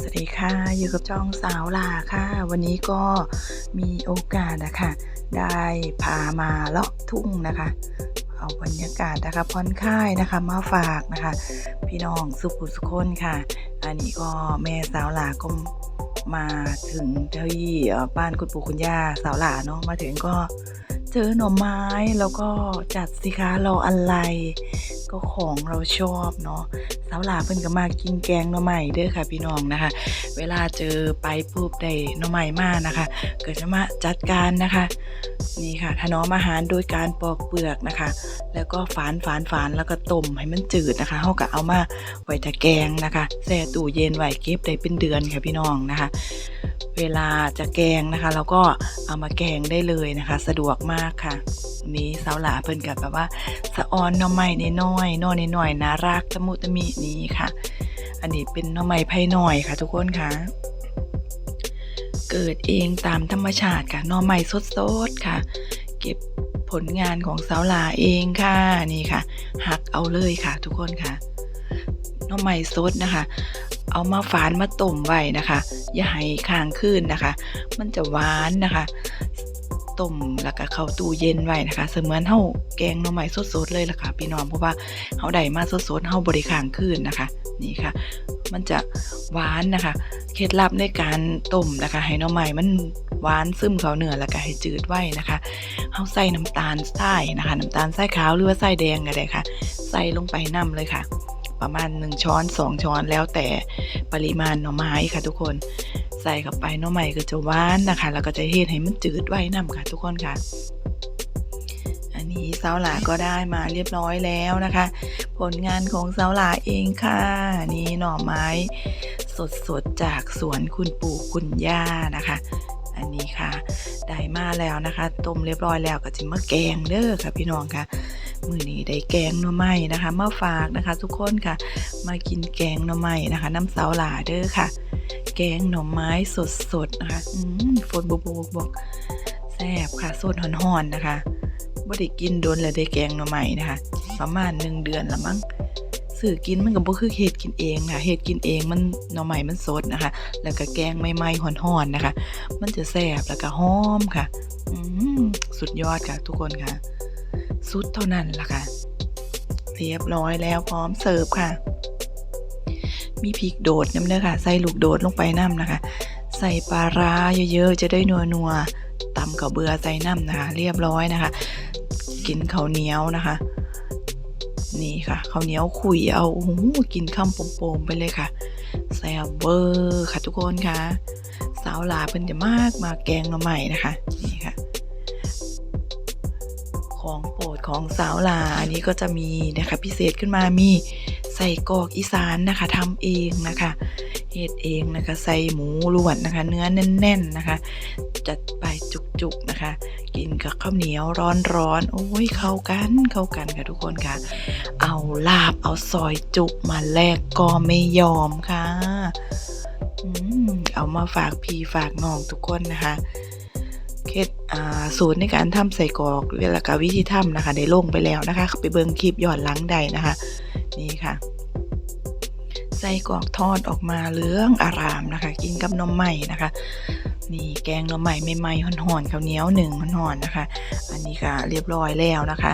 สวัสดีค่ะ อยู่กับจ้องสาวลาค่ะ วันนี้ก็มีโอกาสนะคะ ได้พามาเลาะทุ่งนะคะ เอาบรรยากาศนะคะผ่อนคลายนะคะมาฝากนะคะ พี่น้องสุขุสุคนค่ะ อันนี้ก็แม่สาวหลาก็มาถึงที่บ้านคุณปู่คุณย่าสาวหลาเนาะมาถึงก็ เจอหน่อไม้แล้วก็จัดสิคะรออะไร ก็ของเราชอบเนาะสาวหลาเพิ่นก็มากินแกงหน่อไม้เด้อค่ะ พี่น้องนะคะ เวลาเจอไปปุ๊บได้หน่อไม้มานะคะ ก็จะมาจัดการนะคะนี่ค่ะถนอมอาหารโดยการปอกเปลือกนะคะ แล้วก็ฝานฝานฝานแล้วก็ต้มให้มันจืดนะคะเขาก็เอามาไว้ตะแกงนะคะแช่ตู้เย็นไว้เก็บได้เป็นเดือนค่ะพี่น้องนะคะ เวลาจะแกงนะคะเราก็เอามาแกงได้เลยนะคะ สะดวกมากค่ะนี้สาวหลาเพิ่นกับแบบว่าสะออนน่อไม้น้อยๆหน่อยน้อยน่ารักตะมุตะมินี้ค่ะ อันนี้เป็นน่อไม้ไผ่หน้อยค่ะ ทุกคนค่ะ เกิดเองตามธรรมชาติค่ะน่อไม้สดๆค่ะ เก็บผลงานของสาวหลาเองค่ะนี่ค่ะหักเอาเลยค่ะ ทุกคนค่ะ หน่อไม้สดนะคะ เอามาฝานมาต้มไว้นะคะ อย่าให้ค้างคืนนะคะ มันจะหวานนะคะต้มแล้วก็เข้าตู้เย็นไว้นะคะ เสมือนเฮาแกงหน่อไม้สดๆเลยล่ะค่ะพี่น้องเพราะว่าเฮาได้มาสดๆเฮาบริค้างคืนนะคะ นี่ค่ะ มันจะหวานนะคะ เคล็ดลับในการต้มนะคะ ให้หน่อไม้มันหวานซึมเข้าเนื้อแล้วก็ให้จืดไว้นะคะเฮาใส่น้ำตาลทรายนะคะ น้ำตาลทรายขาวหรือว่าทรายแดงก็ได้ค่ะ ใส่ลงไปนํเลยค่ะ ประมาณ 1 ช้อน 2 ช้อนแล้วแต่ปริมาณหน่อไม้ค่ะทุกคนใส่เข้าไปหน่อไม้ก็จะหวานนะคะแล้วก็จะเฮ็ดให้มันจืดไว้นํค่ะทุกคนค่ะ อันนี้เสาหลาก็ได้มาเรียบร้อยแล้วนะคะ ผลงานของเสาหลาเองค่ะ นี่หน่อไม้สดๆจากสวนคุณปู่คุณย่านะคะอันนี้ค่ะ ได้มาแล้วนะคะ ต้มเรียบร้อยแล้วก็จะมาแกงเด้อค่ะพี่น้องค่ะ มือนี้ได้แกงหน่อไม้นะคะมาฝากนะคะ ทุกคนค่ะ มากินแกงหน่อไม้นะคะ น้ำเสาวหลาเด้อค่ะ แกงหน่อไม้สดๆนะคะอืมฝนบกบกบกแซ่บค่ะสดหอนๆนะคะบ่ได้กินโดนเลยได้แกงหน่อไม้นะคะ ประมาณหนึ่งเดือนละมั้งซื้อกินมันก็บ่คือเฮ็ดกินเองค่ะเฮ็ดกินเองมันหน่อไม้มันสดนะคะ แล้วก็แกงใหม่ๆห่อนๆนะคะ มันจะแซ่บแล้วก็หอมค่ะอืมสุดยอดค่ะทุกคนค่ะ สุดเท่านั้นล่ะค่ะ เรียบร้อยแล้วพร้อมเสิร์ฟค่ะ มีพริกโดดน้ำเด้อค่ะ ใส่ลูกโดดลงไปน้ำนะคะ ใส่ปลาร้าเยอะๆ จะได้นัวๆตำข้าวเบือใส่น้ำนะคะ เรียบร้อยนะคะ กินข้าวเหนียวนะคะ นี่ค่ะข้าวเหนียวขุยเอาโอ้โหกินข้ามโป่งๆไปเลยค่ะแซ่บเวอร์ค่ะทุกคนค่ะ สาวลาเป็นจะมากมาแกงหน่อไม้นะคะ ของโปรดของสาวลาอันนี้ก็จะมีนะคะพิเศษขึ้นมามีใส่กอกอีสานนะคะทำเองนะคะเฮ็ดเองนะคะใส่หมูล้วนนะคะ เนื้อแน่น ๆนะคะ จัดไปจุกๆนะคะ กินกับข้าวเหนียวร้อนๆโอ้ยเข้ากันเข้ากันค่ะทุกคนค่ะ เอาลาบเอาซอยจุกมาแลกก็ไม่ยอมค่ะเอามาฝากพี่ฝากน้องทุกคนนะคะ เคล็ดอ่าสูตรในการทำใส่กรอกเวลากวิธีทำนะคะได้ลงไปแล้วนะคะ ไปเบิ่งคลิปย้อนหลังใดนะคะ นี่ค่ะ ใส่กรอกทอดออกมาเหลืองอารามนะคะ กินกับนมใหม่นะคะนี่แกงหน่อใหม่ใหม่ๆห่อนๆข้าวเหนียวหนึ่งห่อนๆนะคะ อันนี้ค่ะเรียบร้อยแล้วนะคะ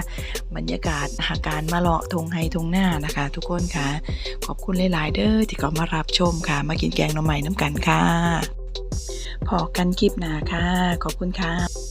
บรรยากาศอาการมาเลาะทงไฮทงหน้านะคะ ทุกคนค่ะ ขอบคุณหลายๆเด้อที่เขามารับชมค่ะ มากินแกงหน่อใหม่น้ำกันค่ะ พอกันคลิปหนาค่ะ ขอบคุณค่ะ